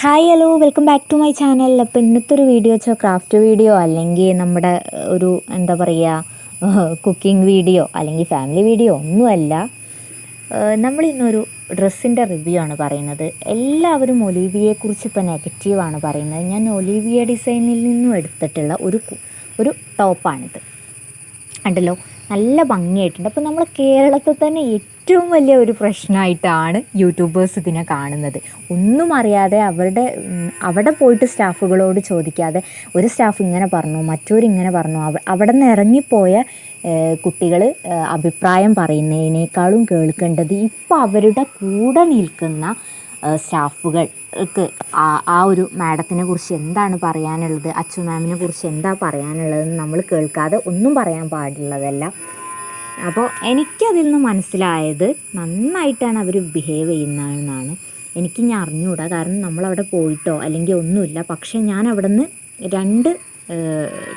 Hi hello welcome back to my channel അപ്പോൾ ഇന്നത്തെ ഒരു വീഡിയോ വെച്ചാൽ ക്രാഫ്റ്റ് വീഡിയോ അല്ലെങ്കിൽ നമ്മുടെ ഒരു എന്താ പറയുക കുക്കിംഗ് വീഡിയോ അല്ലെങ്കിൽ ഫാമിലി വീഡിയോ ഒന്നുമല്ല. നമ്മളിന്നൊരു ഡ്രസ്സിന്റെ റിവ്യൂ ആണ് പറയുന്നത്. എല്ലാവരും ഒലീവിയെക്കുറിച്ച് ഇപ്പോൾ നെഗറ്റീവാണ് പറയുന്നത്. ഞാൻ ഒലീവിയ ഡിസൈനിൽ നിന്നും എടുത്തിട്ടുള്ള ഒരു ഒരു ടോപ്പാണിത് ഉണ്ടല്ലോ നല്ല ഭംഗിയായിട്ടുണ്ട്. അപ്പോൾ നമ്മൾ കേരളത്തിൽ തന്നെ ഏറ്റവും വലിയ ഒരു പ്രശ്നമായിട്ടാണ് യൂട്യൂബേഴ്സ് ഇതിനെ കാണുന്നത്. ഒന്നും അറിയാതെ അവരുടെ അവിടെ പോയിട്ട് സ്റ്റാഫുകളോട് ചോദിക്കാതെ ഒരു സ്റ്റാഫ് ഇങ്ങനെ പറഞ്ഞു മറ്റൊരു ഇങ്ങനെ പറഞ്ഞു അവ അവിടെ നിന്ന് ഇറങ്ങിപ്പോയ കുട്ടികൾ അഭിപ്രായം പറയുന്നതിനേക്കാളും കേൾക്കേണ്ടത് ഇപ്പോൾ അവരുടെ കൂടെ നിൽക്കുന്ന സ്റ്റാഫുകൾക്ക് ആ ആ ഒരു മാഡത്തിനെ കുറിച്ച് എന്താണ് പറയാനുള്ളത് അച്ചു മാമിനെ കുറിച്ച് എന്താ പറയാനുള്ളതെന്ന് നമ്മൾ കേൾക്കാതെ ഒന്നും പറയാൻ പാടുള്ളതല്ല. അപ്പോൾ എനിക്കതിൽ നിന്ന് മനസ്സിലായത് നന്നായിട്ടാണ് അവർ ബിഹേവ് ചെയ്യുന്നതെന്നാണ്. എനിക്ക് ഞാൻ അറിഞ്ഞുകൂടാ കാരണം നമ്മളവിടെ പോയിട്ടോ അല്ലെങ്കിൽ ഒന്നുമില്ല. പക്ഷേ ഞാൻ അവിടെ നിന്ന് രണ്ട്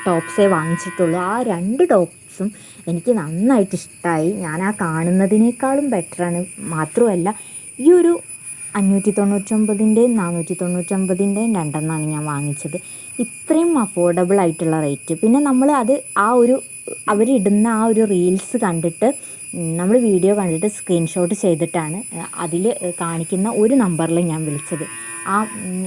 ടോപ്സേ വാങ്ങിച്ചിട്ടുള്ളൂ. ആ രണ്ട് ടോപ്സും എനിക്ക് നന്നായിട്ട് ഇഷ്ടമായി ഞാൻ ആ കാണുന്നതിനേക്കാളും ബെറ്ററാണ്. മാത്രമല്ല ഈ ഒരു അഞ്ഞൂറ്റി തൊണ്ണൂറ്റൊമ്പതിന്റെയും നാനൂറ്റി തൊണ്ണൂറ്റൊമ്പതിന്റെയും രണ്ടെന്നാണ് ഞാൻ വാങ്ങിച്ചത്. ഇത്രയും അഫോർഡബിൾ ആയിട്ടുള്ള റേറ്റ് പിന്നെ നമ്മൾ അത് ആ ഒരു അവരിടുന്ന ആ ഒരു റീൽസ് കണ്ടിട്ട് നമ്മൾ വീഡിയോ കണ്ടിട്ട് സ്ക്രീൻഷോട്ട് ചെയ്തിട്ടാണ് അതിൽ കാണിക്കുന്ന ഒരു നമ്പറിൽ ഞാൻ വിളിച്ചത്. ആ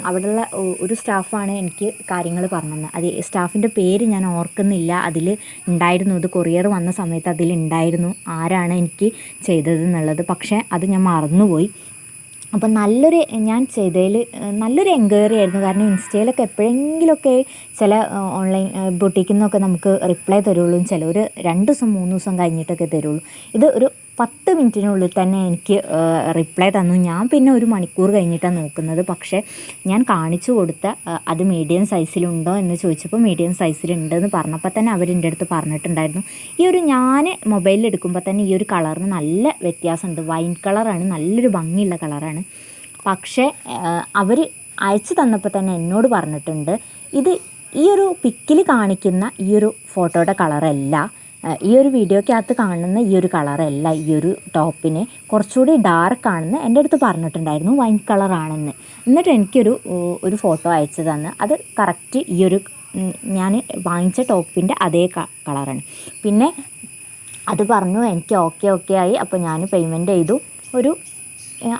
അവിടെയുള്ള ഒരു സ്റ്റാഫാണ് എനിക്ക് കാര്യങ്ങൾ പറഞ്ഞത്. അത് സ്റ്റാഫിന്റെ പേര് ഞാൻ ഓർക്കുന്നില്ല. അതിൽ ഉണ്ടായിരുന്നു. അത് കൊറിയർ വന്ന സമയത്ത് അതിലുണ്ടായിരുന്നു ആരാണ് എനിക്ക് ചെയ്തതെന്നുള്ളത്. പക്ഷേ അത് ഞാൻ മറന്നുപോയി. അപ്പം നല്ലൊരു ഞാൻ ചെയ്തതിൽ നല്ലൊരു എൻക്വയറി ആയിരുന്നു. കാരണം ഇൻസ്റ്റയിലൊക്കെ എപ്പോഴെങ്കിലുമൊക്കെ ചില ഓൺലൈൻ ബൊട്ടിക്കിൽ നിന്നൊക്കെ നമുക്ക് റിപ്ലൈ തരുള്ളൂ. ചിലർ രണ്ട് ദിവസം മൂന്ന് ദിവസം കഴിഞ്ഞിട്ടൊക്കെ തരുള്ളൂ. ഇത് ഒരു പത്ത് മിനിറ്റിനുള്ളിൽ തന്നെ എനിക്ക് റിപ്ലൈ തന്നു. ഞാൻ പിന്നെ ഒരു മണിക്കൂർ കഴിഞ്ഞിട്ടാണ് നോക്കുന്നത്. പക്ഷേ ഞാൻ കാണിച്ചു കൊടുത്ത അത് മീഡിയം സൈസിലുണ്ടോ എന്ന് ചോദിച്ചപ്പോൾ മീഡിയം സൈസിലുണ്ടെന്ന് പറഞ്ഞപ്പോൾ തന്നെ അവർ എന്റെ അടുത്ത് പറഞ്ഞിട്ടുണ്ടായിരുന്നു. ഈ ഒരു ഞാൻ മൊബൈലിൽ എടുക്കുമ്പോൾ തന്നെ ഈ ഒരു കളറിന് നല്ല വ്യത്യാസമുണ്ട്. വൈൻ കളറാണ് നല്ലൊരു ഭംഗിയുള്ള കളറാണ് പക്ഷേ അവർ അയച്ചു തന്നപ്പോൾ തന്നെ എന്നോട് പറഞ്ഞിട്ടുണ്ട് ഇത് ഈ ഒരു പിക്കിൽ കാണിക്കുന്ന ഈ ഒരു ഫോട്ടോയുടെ കളറല്ല ഈ ഒരു വീഡിയോക്കകത്ത് കാണുന്ന ഈ ഒരു കളറല്ല ഈ ഒരു ടോപ്പിന്. കുറച്ചുകൂടി ഡാർക്ക് ആണെന്ന് എന്റെ അടുത്ത് പറഞ്ഞിട്ടുണ്ടായിരുന്നു വൈൻ കളറാണെന്ന് എന്നിട്ട് എനിക്കൊരു ഒരു ഫോട്ടോ അയച്ചു തന്ന്. അത് കറക്റ്റ് ഈ ഒരു ഞാൻ വാങ്ങിച്ച ടോപ്പിന്റെ അതേ കളറാണ് പിന്നെ അത് പറഞ്ഞു എനിക്ക് ഓക്കെ ഓക്കെ ആയി. അപ്പോൾ ഞാൻ പേയ്മെന്റ് ചെയ്തു. ഒരു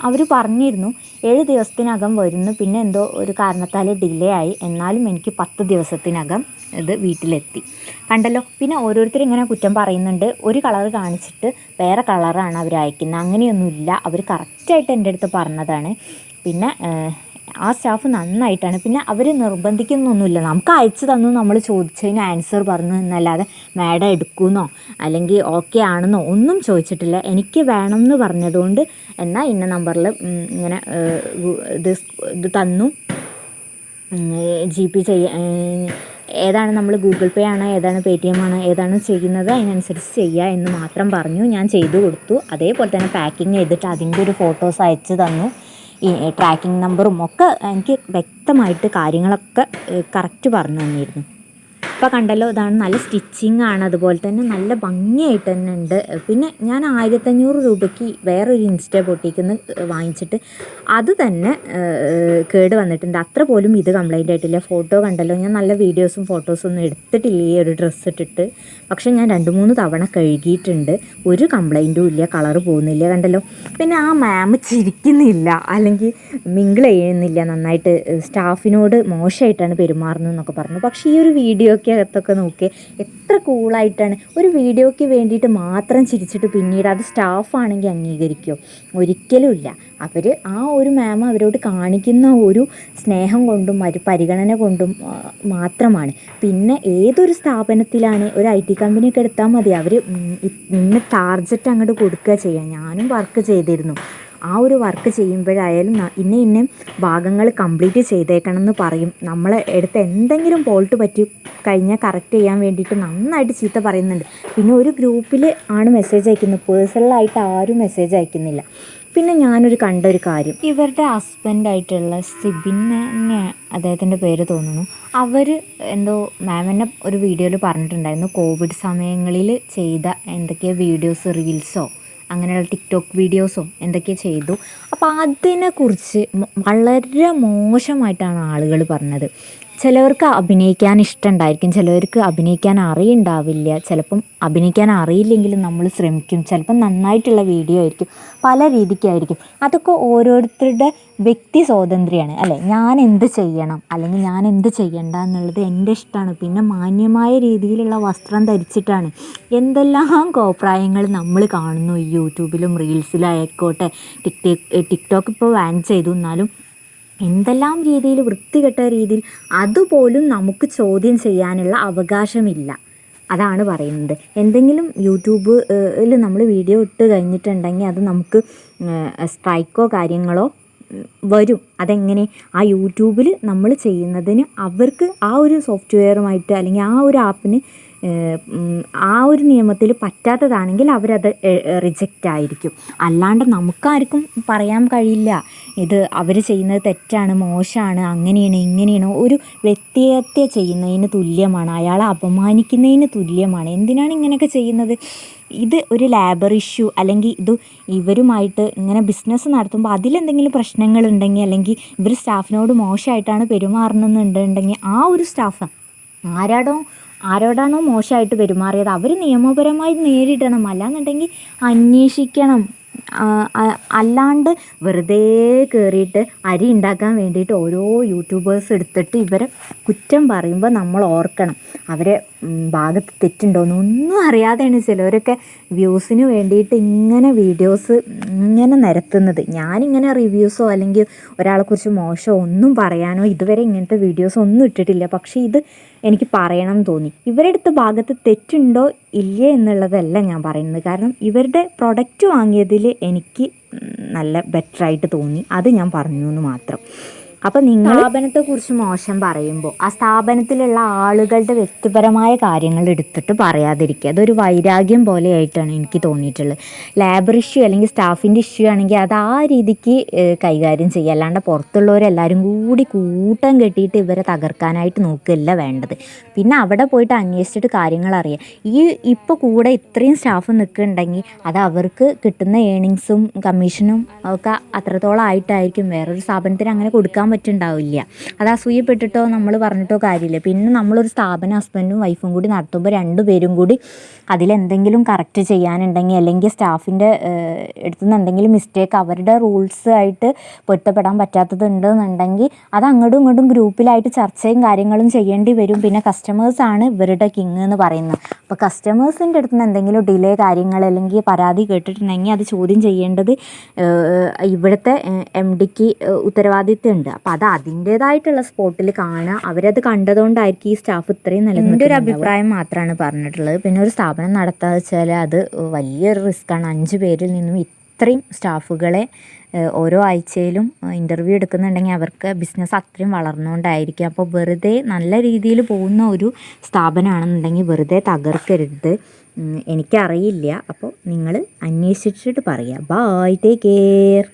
അവർ പറഞ്ഞിരുന്നു ഏഴ് ദിവസത്തിനകം വരുന്നു. പിന്നെ എന്തോ ഒരു കാരണത്താൽ ഡിലേ ആയി. എന്നാലും എനിക്ക് പത്ത് ദിവസത്തിനകം ഇത് വീട്ടിലെത്തി. കണ്ടല്ലോ? പിന്നെ ഓരോരുത്തർ ഇങ്ങനെ കുറ്റം പറയുന്നുണ്ട്. ഒരു കളർ കാണിച്ചിട്ട് വേറെ കളറാണ് അവർ അയക്കുന്നത്. അങ്ങനെയൊന്നുമില്ല. അവർ കറക്റ്റായിട്ട് എന്റെ അടുത്ത് പറഞ്ഞതാണ്. പിന്നെ ആ സ്റ്റാഫ് നന്നായിട്ടാണ്. പിന്നെ അവർ നിർബന്ധിക്കുന്നൊന്നുമില്ല. നമുക്ക് അയച്ചു തന്നു നമ്മൾ ചോദിച്ചതിന് ആൻസർ പറഞ്ഞു എന്നല്ലാതെ മാഡം എടുക്കുമെന്നോ അല്ലെങ്കിൽ ഓക്കെ ആണെന്നോ ഒന്നും ചോദിച്ചിട്ടില്ല. എനിക്ക് വേണം എന്ന് പറഞ്ഞതുകൊണ്ട് എന്നാൽ ഇന്ന നമ്പറിൽ ഇങ്ങനെ ഇത് ഇത് തന്നു. ജി പേ ചെയ്യ ഏതാണ് നമ്മൾ ഗൂഗിൾ പേ ആണോ ഏതാണ് പേ ടി എം ആണോ ഏതാണ് ചെയ്യുന്നത് അതിനനുസരിച്ച് ചെയ്യുക എന്ന് മാത്രം പറഞ്ഞു. ഞാൻ ചെയ്തു കൊടുത്തു. അതേപോലെ തന്നെ പാക്കിങ് ചെയ്തിട്ട് അതിന്റെ ഒരു ഫോട്ടോസ് അയച്ചു തന്നു. ഈ ട്രാക്കിംഗ് നമ്പറും ഒക്കെ എനിക്ക് വ്യക്തമായിട്ട് കാര്യങ്ങളൊക്കെ കറക്റ്റ് പറഞ്ഞു തന്നിരുന്നു. ഇപ്പോൾ കണ്ടല്ലോ ഇതാണ് നല്ല സ്റ്റിച്ചിങ് ആണ്. അതുപോലെ തന്നെ നല്ല ഭംഗിയായിട്ട് തന്നെ ഉണ്ട്. പിന്നെ ഞാൻ ആയിരത്തഞ്ഞൂറ് രൂപയ്ക്ക് വേറൊരു ഇൻസ്റ്റ പൊട്ടിക്കുന്ന വാങ്ങിച്ചിട്ട് അത് തന്നെ കേട് വന്നിട്ടുണ്ട്. അത്ര പോലും ഇത് കംപ്ലൈന്റ് ആയിട്ടില്ല. ഫോട്ടോ കണ്ടല്ലോ ഞാൻ നല്ല വീഡിയോസും ഫോട്ടോസും ഒന്നും എടുത്തിട്ടില്ല ഈ ഒരു ഡ്രസ്സ് ഇട്ടിട്ട്. പക്ഷേ ഞാൻ രണ്ട് മൂന്ന് തവണ കഴുകിയിട്ടുണ്ട്. ഒരു കംപ്ലൈന്റും ഇല്ല കളർ പോകുന്നില്ല കണ്ടല്ലോ. പിന്നെ ആ മാം ചിരിക്കുന്നില്ല അല്ലെങ്കിൽ മിങ്കിൾ ചെയ്യുന്നില്ല നന്നായിട്ട്. സ്റ്റാഫിനോട് മോശമായിട്ടാണ് പെരുമാറുന്നതെന്നൊക്കെ പറഞ്ഞു. പക്ഷേ ഈ ഒരു വീഡിയോയ്ക്ക് അകത്തൊക്കെ നോക്കി എത്ര കൂളായിട്ടാണ്. ഒരു വീഡിയോയ്ക്ക് വേണ്ടിയിട്ട് മാത്രം ചിരിച്ചിട്ട് പിന്നീട് അത് സ്റ്റാഫാണെങ്കിൽ അംഗീകരിക്കുമോ ഒരിക്കലും ഇല്ല. അവർ ആ ഒരു മാം അവരോട് കാണിക്കുന്ന ഒരു സ്നേഹം കൊണ്ടും ഒരു പരിഗണന കൊണ്ടും മാത്രമാണ്. പിന്നെ ഏതൊരു സ്ഥാപനത്തിലാണ് ഒരു ഐ ടി കമ്പനിയൊക്കെ എടുത്താൽ മതി. അവർ ഇന്ന ടാർജറ്റ് അങ്ങോട്ട് കൊടുക്കുക ചെയ്യുക ഞാനും വർക്ക് ചെയ്തിരുന്നു. ആ ഒരു വർക്ക് ചെയ്യുമ്പോഴായാലും ഇന്ന ഇന്ന ഭാഗങ്ങൾ കംപ്ലീറ്റ് ചെയ്തേക്കണം എന്ന് പറയും. നമ്മളെ എടുത്ത് എന്തെങ്കിലും പോൾട്ട് പറ്റി കഴിഞ്ഞാൽ കറക്റ്റ് ചെയ്യാൻ വേണ്ടിയിട്ട് നന്നായിട്ട് ചീത്ത പറയുന്നുണ്ട്. പിന്നെ ഒരു ഗ്രൂപ്പിൽ ആണ് മെസ്സേജ് അയക്കുന്നത്. പേഴ്സണലായിട്ട് ആരും മെസ്സേജ് അയക്കുന്നില്ല. പിന്നെ ഞാനൊരു കണ്ട ഒരു കാര്യം. ഇവരുടെ ഹസ്ബൻഡായിട്ടുള്ള സിബിൻ തന്നെ അദ്ദേഹത്തിന്റെ പേര് തോന്നുന്നു. അവർ എന്തോ മാമിന്റെ ഒരു വീഡിയോയിൽ പറഞ്ഞിട്ടുണ്ടായിരുന്നു. കോവിഡ് സമയങ്ങളിൽ ചെയ്ത എന്തൊക്കെയോ വീഡിയോസ് റീൽസോ അങ്ങനെയുള്ള ടിക്ടോക്ക് വീഡിയോസും എന്തൊക്കെ ചെയ്തു. അപ്പോൾ അതിനെക്കുറിച്ച് വളരെ മോശമായിട്ടാണ് ആളുകൾ പറഞ്ഞത്. ചിലവർക്ക് അഭിനയിക്കാൻ ഇഷ്ടമുണ്ടായിരിക്കും ചിലവർക്ക് അഭിനയിക്കാൻ അറിയുണ്ടാവില്ല ചിലപ്പം അഭിനയിക്കാൻ അറിയില്ലെങ്കിലും നമ്മൾ ശ്രമിക്കും ചിലപ്പം നന്നായിട്ടുള്ള വീഡിയോ ആയിരിക്കും പല രീതിക്കായിരിക്കും അതൊക്കെ ഓരോരുത്തരുടെ വ്യക്തി സ്വാതന്ത്ര്യമാണ് അല്ലേ ഞാൻ എന്ത് ചെയ്യണം അല്ലെങ്കിൽ ഞാൻ എന്ത് ചെയ്യണ്ട എന്നുള്ളത് എന്റെ ഇഷ്ടമാണ് പിന്നെ മാന്യമായ രീതിയിലുള്ള വസ്ത്രം ധരിച്ചിട്ടാണ് എന്തെല്ലാം കോപ്രായങ്ങൾ നമ്മൾ കാണുന്നു ഈ യൂട്യൂബിലും റീൽസിലായിക്കോട്ടെ ടിക്ടോക്ക് ടിക്ടോക്ക് ഇപ്പോൾ വാൻ ചെയ്തു എന്നാലും എന്തെല്ലാം രീതിയിൽ വൃത്തികെട്ട രീതിയിൽ അതുപോലും നമുക്ക് ചോദ്യം ചെയ്യാനുള്ള അവകാശമില്ല. അതാണ് പറയുന്നത്. എന്തെങ്കിലും യൂട്യൂബിൽ നമ്മൾ വീഡിയോ ഇട്ട് കഴിഞ്ഞിട്ടുണ്ടെങ്കിൽ അത് നമുക്ക് സ്ട്രൈക്കോ കാര്യങ്ങളോ വരും. അതെങ്ങനെ? ആ യൂട്യൂബിൽ നമ്മൾ ചെയ്യുന്നതിന് അവർക്ക് ആ ഒരു സോഫ്റ്റ്വെയറുമായിട്ട് അല്ലെങ്കിൽ ആ ഒരു ആപ്പിന് ആ ഒരു നിയമത്തിൽ പറ്റാത്തതാണെങ്കിൽ അവരത് റിജക്റ്റ് ആയിരിക്കും. അല്ലാണ്ട് നമുക്കാർക്കും പറയാൻ കഴിയില്ല. ഇത് അവർ ചെയ്യുന്നത് തെറ്റാണ് മോശമാണ് അങ്ങനെയാണ് ഇങ്ങനെയാണ്. ഒരു വ്യക്തിഹത്യ ചെയ്യുന്നതിന് തുല്യമാണ്. അയാളെ അപമാനിക്കുന്നതിന് തുല്യമാണ്. എന്തിനാണ് ഇങ്ങനെയൊക്കെ ചെയ്യുന്നത്? ഇത് ഒരു ലേബർ ഇഷ്യൂ അല്ലെങ്കിൽ ഇത് ഇവരുമായിട്ട് ഇങ്ങനെ ബിസിനസ് നടത്തുമ്പോൾ അതിലെന്തെങ്കിലും പ്രശ്നങ്ങളുണ്ടെങ്കിൽ അല്ലെങ്കിൽ ഇവർ സ്റ്റാഫിനോട് മോശമായിട്ടാണ് പെരുമാറുന്നതെന്നുണ്ടെങ്കിൽ ആ ഒരു സ്റ്റാഫ് ആരാടോ ആരോടാണോ മോശമായിട്ട് പെരുമാറിയത് അവർ നിയമപരമായി നേരിടണം. അല്ലാന്നുണ്ടെങ്കിൽ അന്വേഷിക്കണം. അല്ലാണ്ട് വെറുതെ കയറിയിട്ട് അരി ഉണ്ടാക്കാൻ വേണ്ടിയിട്ട് ഓരോ യൂട്യൂബേഴ്സ് എടുത്തിട്ട് ഇവരെ കുറ്റം പറയുമ്പോൾ നമ്മൾ ഓർക്കണം. അവരെ ഭാഗത്ത് തെറ്റുണ്ടോയെന്ന് ഒന്നും അറിയാതെയാണ് ചിലവരൊക്കെ വ്യൂസിന് വേണ്ടിയിട്ട് ഇങ്ങനെ വീഡിയോസ് ഇങ്ങനെ നിരത്തുന്നത്. ഞാനിങ്ങനെ റിവ്യൂസോ അല്ലെങ്കിൽ ഒരാളെക്കുറിച്ച് മോശമോ ഒന്നും പറയാനോ ഇതുവരെ ഇങ്ങനത്തെ വീഡിയോസ് ഒന്നും ഇട്ടിട്ടില്ല. പക്ഷേ ഇത് എനിക്ക് പറയണം തോന്നി. ഇവരുടെ അടുത്ത ഭാഗത്ത് തെറ്റുണ്ടോ ഇല്ലേ എന്നുള്ളതല്ല ഞാൻ പറയുന്നത്. കാരണം ഇവരുടെ പ്രൊഡക്റ്റ് വാങ്ങിയതിൽ എനിക്ക് നല്ല ബെറ്ററായിട്ട് തോന്നി. അത് ഞാൻ പറഞ്ഞു എന്ന് മാത്രം. അപ്പം നിങ്ങൾ സ്ഥാപനത്തെ കുറിച്ച് മോശം പറയുമ്പോൾ ആ സ്ഥാപനത്തിലുള്ള ആളുകളുടെ വ്യക്തിപരമായ കാര്യങ്ങൾ എടുത്തിട്ട് പറയാതിരിക്കുക. അതൊരു വൈരാഗ്യം പോലെയായിട്ടാണ് എനിക്ക് തോന്നിയിട്ടുള്ളത്. ലേബർ ഇഷ്യൂ അല്ലെങ്കിൽ സ്റ്റാഫിന്റെ ഇഷ്യൂ ആണെങ്കിൽ അത് ആ രീതിക്ക് കൈകാര്യം ചെയ്യുക. അല്ലാണ്ട് പുറത്തുള്ളവരെല്ലാവരും കൂടി കൂട്ടം കെട്ടിയിട്ട് ഇവരെ തകർക്കാനായിട്ട് നോക്കുകയല്ല വേണ്ടത്. പിന്നെ അവിടെ പോയിട്ട് അന്വേഷിച്ചിട്ട് കാര്യങ്ങൾ അറിയാം ഈ ഇപ്പോൾ കൂടെ ഇത്രയും സ്റ്റാഫ് നിൽക്കുന്നുണ്ടെങ്കിൽ അത് അവർക്ക് കിട്ടുന്ന ഏണിങ്സും കമ്മീഷനും ഒക്കെ അത്രത്തോളം ആയിട്ടായിരിക്കും വേറൊരു സ്ഥാപനത്തിന് അങ്ങനെ കൊടുക്കാൻ പറ്റുണ്ടാവില്ല. അത് അസൂയപ്പെട്ടിട്ടോ നമ്മൾ പറഞ്ഞിട്ടോ കാര്യമില്ല. പിന്നെ നമ്മളൊരു സ്ഥാപനം ഹസ്ബൻഡും വൈഫും കൂടി നടത്തുമ്പോൾ രണ്ടുപേരും കൂടി അതിലെന്തെങ്കിലും കറക്റ്റ് ചെയ്യാനുണ്ടെങ്കിൽ അല്ലെങ്കിൽ സ്റ്റാഫിന്റെ എടുത്തുനിന്ന് എന്തെങ്കിലും മിസ്റ്റേക്ക് അവരുടെ റൂൾസ് ആയിട്ട് പൊരുത്തപ്പെടാൻ പറ്റാത്തതുണ്ടെന്നുണ്ടെങ്കിൽ അത് അങ്ങോട്ടും ഇങ്ങോട്ടും ഗ്രൂപ്പിലായിട്ട് ചർച്ചയും കാര്യങ്ങളും ചെയ്യേണ്ടി വരും. പിന്നെ കസ്റ്റമേഴ്സാണ് ഇവരുടെ കിങ് എന്ന് പറയുന്നത്. അപ്പോൾ കസ്റ്റമേഴ്സിന്റെ അടുത്ത് നിന്ന് എന്തെങ്കിലും ഡിലേ കാര്യങ്ങൾ അല്ലെങ്കിൽ പരാതി കേട്ടിട്ടുണ്ടെങ്കിൽ അത് ചോദ്യം ചെയ്യേണ്ടത് ഇവിടുത്തെ എം ഡിക്ക് ഉത്തരവാദിത്തമുണ്ട് അപ്പോൾ അത് അതിന്റേതായിട്ടുള്ള സ്പോട്ടിൽ കാണുക. അവരത് കണ്ടതുകൊണ്ടായിരിക്കും ഈ സ്റ്റാഫ് ഇത്രയും നല്ല എന്റെ ഒരു അഭിപ്രായം മാത്രമാണ് പറഞ്ഞിട്ടുള്ളത്. പിന്നെ ഒരു സ്ഥാപനം നടത്താന്ന് വെച്ചാൽ അത് വലിയൊരു റിസ്ക്കാണ് അഞ്ച് പേരിൽ നിന്നും ഇത്രയും സ്റ്റാഫുകളെ ഓരോ ആഴ്ചയിലും ഇന്റർവ്യൂ എടുക്കുന്നുണ്ടെങ്കിൽ അവർക്ക് ബിസിനസ് അത്രയും വളർന്നുകൊണ്ടായിരിക്കും. അപ്പോൾ വെറുതെ നല്ല രീതിയിൽ പോകുന്ന ഒരു സ്ഥാപനമാണെന്നുണ്ടെങ്കിൽ വെറുതെ തകർക്കരുത്. എനിക്കറിയില്ല. അപ്പോൾ നിങ്ങൾ അന്വേഷിച്ചിട്ട് പറയുക ബൈ ടേക്ക് കെയർ